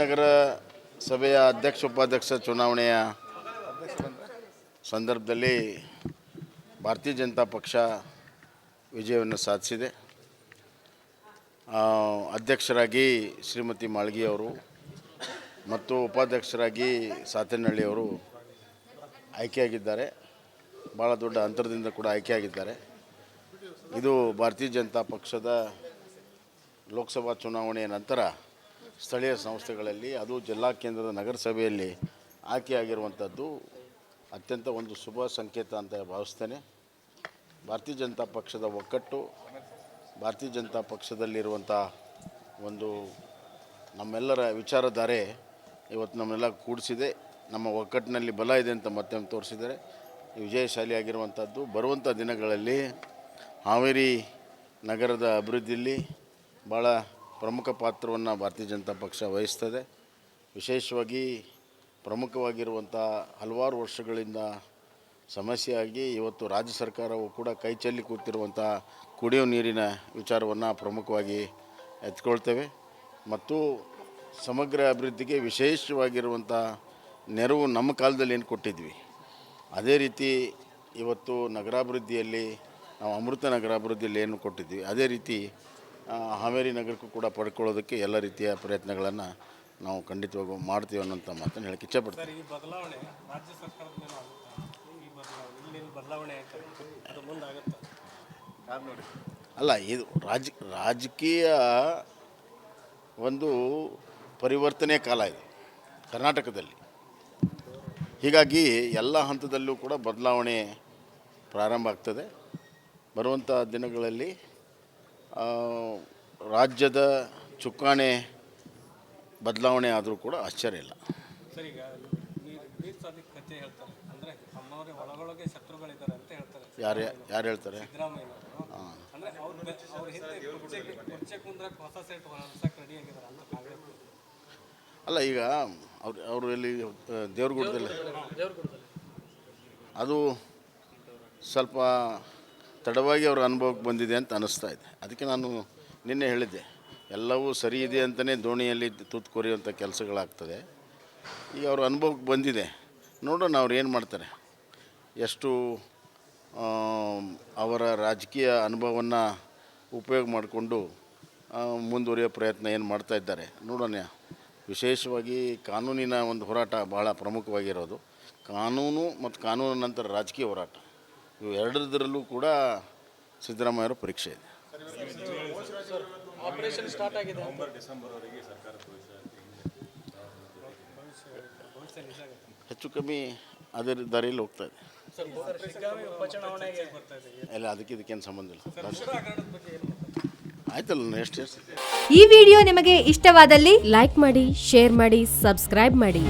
ನಗರ ಸಭೆಯ ಅಧ್ಯಕ್ಷ ಉಪಾಧ್ಯಕ್ಷ ಚುನಾವಣೆಯ ಸಂದರ್ಭದಲ್ಲಿ ಭಾರತೀಯ ಜನತಾ ಪಕ್ಷ ವಿಜಯವನ್ನು ಸಾಧಿಸಿದೆ. ಅಧ್ಯಕ್ಷರಾಗಿ ಶ್ರೀಮತಿ ಮಾಳ್ಗಿಯವರು ಮತ್ತು ಉಪಾಧ್ಯಕ್ಷರಾಗಿ ಸಾತೇನಹಳ್ಳಿ ಅವರು ಆಯ್ಕೆಯಾಗಿದ್ದಾರೆ. ಭಾಳ ದೊಡ್ಡ ಅಂತರದಿಂದ ಕೂಡ ಆಯ್ಕೆಯಾಗಿದ್ದಾರೆ. ಇದು ಭಾರತೀಯ ಜನತಾ ಪಕ್ಷದ ಲೋಕಸಭಾ ಚುನಾವಣೆಯ ನಂತರ ಸ್ಥಳೀಯ ಸಂಸ್ಥೆಗಳಲ್ಲಿ, ಅದು ಜಿಲ್ಲಾ ಕೇಂದ್ರದ ನಗರಸಭೆಯಲ್ಲಿ ಆಯ್ಕೆಯಾಗಿರುವಂಥದ್ದು ಅತ್ಯಂತ ಒಂದು ಶುಭ ಸಂಕೇತ ಅಂತ ಭಾವಿಸ್ತೇನೆ. ಭಾರತೀಯ ಜನತಾ ಪಕ್ಷದ ಒಕ್ಕಟ್ಟು, ಭಾರತೀಯ ಜನತಾ ಪಕ್ಷದಲ್ಲಿರುವಂಥ ಒಂದು ನಮ್ಮೆಲ್ಲರ ವಿಚಾರಧಾರೆ ಇವತ್ತು ನಮ್ಮೆಲ್ಲ ಕೂಡಿಸಿದೆ. ನಮ್ಮ ಒಕ್ಕಟ್ಟಿನಲ್ಲಿ ಬಲ ಇದೆ ಅಂತ ಮತ್ತೆ ತೋರಿಸಿದ್ದಾರೆ. ವಿಜಯಶಾಲಿಯಾಗಿರುವಂಥದ್ದು ಬರುವಂಥ ದಿನಗಳಲ್ಲಿ ಹಾವೇರಿ ನಗರದ ಅಭಿವೃದ್ಧಿಯಲ್ಲಿ ಭಾಳ ಪ್ರಮುಖ ಪಾತ್ರವನ್ನು ಭಾರತೀಯ ಜನತಾ ಪಕ್ಷ ವಹಿಸ್ತದೆ. ವಿಶೇಷವಾಗಿ ಪ್ರಮುಖವಾಗಿರುವಂಥ ಹಲವಾರು ವರ್ಷಗಳಿಂದ ಸಮಸ್ಯೆಯಾಗಿ ಇವತ್ತು ರಾಜ್ಯ ಸರ್ಕಾರವು ಕೂಡ ಕೈ ಚೆಲ್ಲಿ ಕೂತಿರುವಂಥ ಕುಡಿಯೋ ನೀರಿನ ವಿಚಾರವನ್ನು ಪ್ರಮುಖವಾಗಿ ಎತ್ಕೊಳ್ತೇವೆ. ಮತ್ತು ಸಮಗ್ರ ಅಭಿವೃದ್ಧಿಗೆ ವಿಶೇಷವಾಗಿರುವಂಥ ನೆರವು ನಮ್ಮ ಕಾಲದಲ್ಲಿ ಏನು ಕೊಟ್ಟಿದ್ವಿ. ಅದೇ ರೀತಿ ಇವತ್ತು ನಗರಾಭಿವೃದ್ಧಿಯಲ್ಲಿ ನಾವು ಅಮೃತ ನಗರಾಭಿವೃದ್ಧಿಯಲ್ಲಿ ಏನು ಕೊಟ್ಟಿದ್ವಿ. ಅದೇ ರೀತಿ ಹಾವೇರಿ ನಗರಕ್ಕೂ ಕೂಡ ಪಡ್ಕೊಳ್ಳೋದಕ್ಕೆ ಎಲ್ಲ ರೀತಿಯ ಪ್ರಯತ್ನಗಳನ್ನು ನಾವು ಖಂಡಿತವಾಗೂ ಮಾಡ್ತೀವಿ ಅನ್ನೋಂಥ ಮಾತನ್ನು ಹೇಳಕ್ಕೆ ಮುಂದಾಗುತ್ತಾ? ಅಲ್ಲ ಇದು ರಾಜ ರಾಜಕೀಯ ಒಂದು ಪರಿವರ್ತನೆ ಕಾಲ ಇದೆ ಕರ್ನಾಟಕದಲ್ಲಿ. ಹೀಗಾಗಿ ಎಲ್ಲ ಹಂತದಲ್ಲೂ ಕೂಡ ಬದಲಾವಣೆ ಪ್ರಾರಂಭ ಆಗ್ತದೆ. ಬರುವಂಥ ದಿನಗಳಲ್ಲಿ ರಾಜ್ಯದ ಚುಕ್ಕಾಣೆ ಬದಲಾವಣೆ ಆದರೂ ಕೂಡ ಆಶ್ಚರ್ಯ ಇಲ್ಲ. ಸರ್ ಈಗ ಕಥೆ ಹೇಳ್ತಾರೆ. ಅಂದರೆ ಒಳಗೊಳಗೆ ಶತ್ರುಗಳಿದ್ದಾರೆ ಅಂತ ಹೇಳ್ತಾರೆ. ಯಾರು ಯಾರು ಹೇಳ್ತಾರೆ? ಸಿದ್ದರಾಮಯ್ಯನವರು ಅಂದರೆ ಅವ್ರ ಅವ್ರ ಹಿಂದೆ ಕುರ್ಚೆಗೆ ಕುರ್ಚೆ ಕುಂದ್ರಕ್ಕೆ ಹೊಸ ಸೆಟ್ ಹೊಸಕ್ಕೆ ರೆಡಿ ಆಗಿದ್ದಾರೆ ಅಂತ ಕಾಂಗ್ರೆಸ್ ಅಲ್ಲ ಈಗ ಅವ್ರು ಅವರು ಎಲ್ಲಿ ದೇವ್ರಗುಡ್ದಲ್ಲಿ. ಅದು ಸ್ವಲ್ಪ ತಡವಾಗಿ ಅವ್ರ ಅನುಭವಕ್ಕೆ ಬಂದಿದೆ ಅಂತ ಅನ್ನಿಸ್ತಾ ಇದೆ. ಅದಕ್ಕೆ ನಾನು ನಿನ್ನೆ ಹೇಳಿದ್ದೆ, ಎಲ್ಲವೂ ಸರಿ ಇದೆ ಅಂತಲೇ ದೋಣಿಯಲ್ಲಿ ತೂತು ಕೊರಿಯುವಂಥ ಕೆಲಸಗಳಾಗ್ತದೆ ಈಗ ಅವ್ರ ಅನುಭವಕ್ಕೆ ಬಂದಿದೆ. ನೋಡೋಣ ಅವ್ರು ಏನು ಮಾಡ್ತಾರೆ. ಎಷ್ಟು ಅವರ ರಾಜಕೀಯ ಅನುಭವವನ್ನು ಉಪಯೋಗ ಮಾಡಿಕೊಂಡು ಮುಂದುವರಿಯೋ ಪ್ರಯತ್ನ ಏನು ಮಾಡ್ತಾ ಇದ್ದಾರೆ. ನೋಡೋಣ. ವಿಶೇಷವಾಗಿ ಕಾನೂನಿನ ಒಂದು ಹೋರಾಟ ಭಾಳ ಪ್ರಮುಖವಾಗಿರೋದು. ಕಾನೂನು ಮತ್ತು ಕಾನೂನು ನಂತರ ರಾಜಕೀಯ ಹೋರಾಟ. ಇವು ಎರಡರದರಲ್ಲೂ ಕೂಡ ಸಿದ್ದರಾಮಯ್ಯರ ಪರೀಕ್ಷೆ ಇದೆ. ಆಪರೇಷನ್ ಸ್ಟಾರ್ಟ್ ಆಗಿದೆ. ಹೆಚ್ಚು ಕಮ್ಮಿ ಅದೇ ದಾರಿಯಲ್ಲಿ ಹೋಗ್ತಾ ಇದೆ. ಇಲ್ಲ ಅದಕ್ಕೆ ಇದಕ್ಕೇನು ಸಂಬಂಧ ಇಲ್ಲ. ಉತ್ತರ ಬಗ್ಗೆ ಏನು ಆಯ್ತಲ್ಲ ನೆಕ್ಸ್ಟ್ ಎಷ್ಟು ಈ ವಿಡಿಯೋ ನಿಮಗೆ ಇಷ್ಟವಾದಲ್ಲಿ ಲೈಕ್ ಮಾಡಿ ಶೇರ್ ಮಾಡಿ ಸಬ್ಸ್ಕ್ರೈಬ್ ಮಾಡಿ.